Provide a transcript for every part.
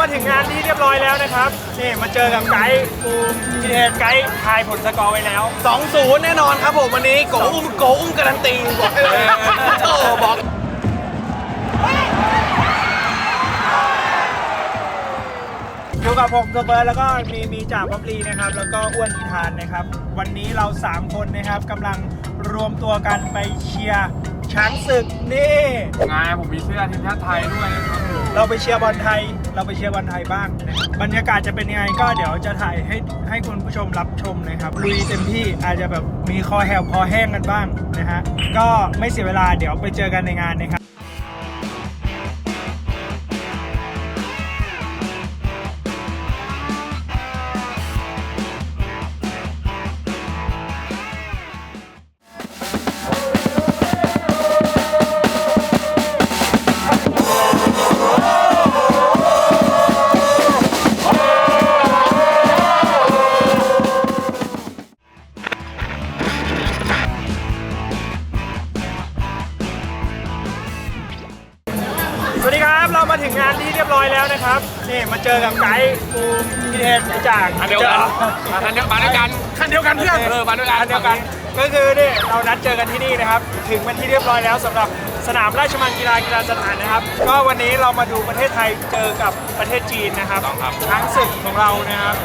มาถึงงานที่เรียบร้อยแล้วนะครับนี่มาเจอกับไกด์กูพีเทนไกด์ทายผลสกอร์ไว้แล้ว 2-0 แน่นอนครับผมวันนี้โกอุ้มโกอุ้มการันตีบอกให้เลยโอ้บอกอยู่กับผมตัวเบิร์ดแล้วก็มีมีจ่าพับลีนะครับ แล้วก็อ้วนอีธานนะครับ วันนี้เรา 3 คนนะครับกำลังรวมตัวกันไปเชียร์ช้างศึกนี่งานผมมีเสื้อทีมชาติไทยด้วยนะครับ เราไปเชียร์บอลไทย เราไปเชียร์บอลไทยบ้างนะครับบรรยากาศจะเป็นยังไงก็เดี๋ยวจะถ่ายให้ให้คุณผู้ชมรับชมนะครับลุยเต็มที่อาจจะแบบมีคอแหบคอแห้งกันบ้างนะฮะก็ไม่เสียเวลาเดี๋ยวไปเจอกันในงานนะครับ มาถึงงานที่เรียบร้อยแล้วนะครับ นี่มาเจอกับไกด์กูพีเทนพี่จ่างอันเดียวกันจออันเดียวมาด้วยกันคันเดียวกันเพื่อนเออมาด้วยกันคันเดียวกัน ก็คือนี่เรานัดเจอกันที่นี่นะครับ ถึงเป็นที่เรียบร้อยแล้วสำหรับสนามราชมังกีฬากีฬาสถานนะครับ ก็วันนี้เรามาดูประเทศไทยเจอกับประเทศจีนนะครับต้องครับช้างศึกของเรานะครับ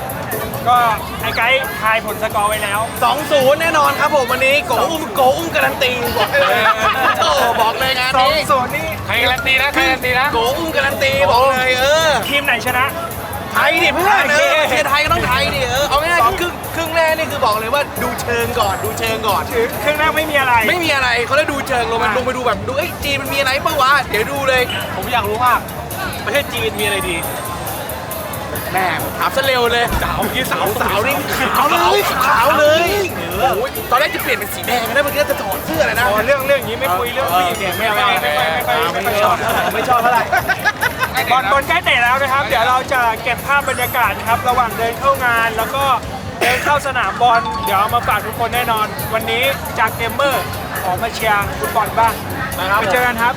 ก็ไอ้ไกด์ทายผลสกอร์ไว้แล้ว 2-0 แน่นอนครับผมวันนี้โกอุ้มโกอุ้มการันตีบอกให้เลยโอ้บอกเลยงานสองนี้ศูนย์นี่ใครการันตีนะใครการันตีนะโกอุ้มการันตีบอกเลยเออทีมไหนชนะ ไทยดิเพื่อนเออโอเคเชียร์ไทยก็ต้องไทยดิเออเอาง่ายๆครึ่งครึ่งแรกนี่คือบอกเลยว่าดูเชิงก่อนดูเชิงก่อน ถือเครื่องแรกไม่มีอะไร ไม่มีอะไรเขาได้ดูเชิงลงมาลงไปดูแบบดูเอ้ยจีนมันมีอะไรเปล่าวะเดี๋ยวดูเลย ผมอยากรู้มากประเทศจีนมีอะไรดี แม่ถามซะเร็วเลยสาวที่สาวสาวนี่ขาวเลยขาวเลยโอ้ยตอนแรกจะเปลี่ยนเป็นสีแดงนะเมื่อกี้จะถอดเสื้อเลยนะอ๋อเรื่องเรื่องอย่างนี้ไม่คุยเรื่องผู้หญิงเนี่ยไม่ไม่ไม่ไม่ไม่ไม่ไม่ชอบไม่ชอบเท่าไหร่บอลบอลใกล้เตะแล้วนะครับ เดี๋ยวเราจะเก็บภาพบรรยากาศนะครับ ระหว่างเดินเข้างานแล้วก็เดินเข้าสนามบอลเดี๋ยวเอามาฝากทุกคนแน่นอน วันนี้จากเกมเมอร์ขอมาเชียร์ฟุตบอลบ้างนะครับไปเจอกันครับ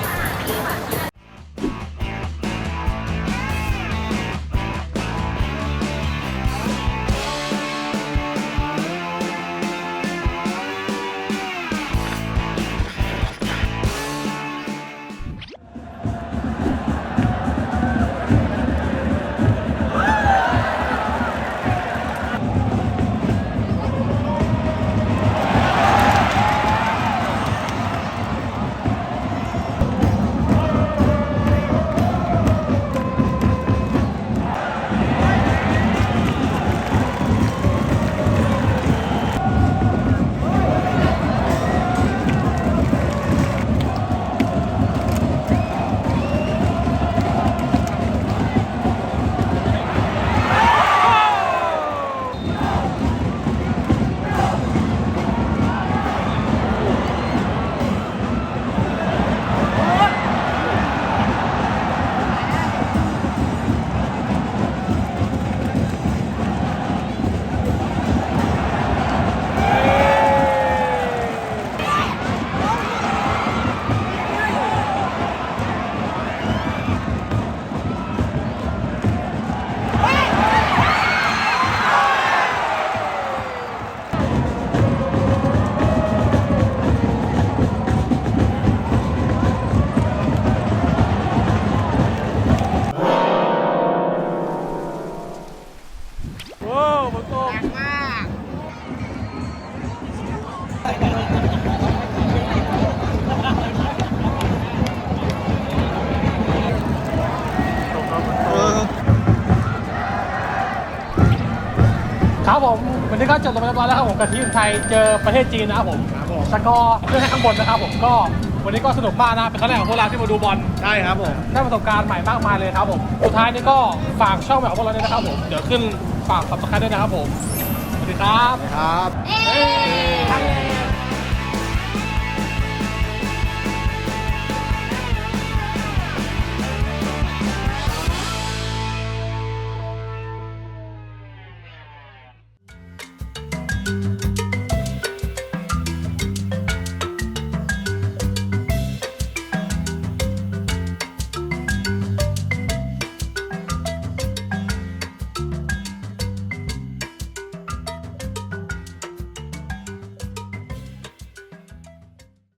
ครับผมวันนี้ก็จบลงไปเรียบร้อยแล้วครับผมกับทีมไทยเจอประเทศจีนนะครับผมสกอร์เรื่องให้ข้างบนนะครับผมก็ วันนี้ก็สนุกมากนะเป็นครั้งแรกของพวกเราที่มาดูบอลใช่ครับผมได้ประสบการณ์ใหม่มากมายเลยครับผมสุดท้ายนี้ก็ฝากช่องใหม่ของพวกเราด้วยนะครับผมเดี๋ยวขึ้นฝากซับสไครต์ด้วยนะครับผมสวัสดีครับครับเอ้ย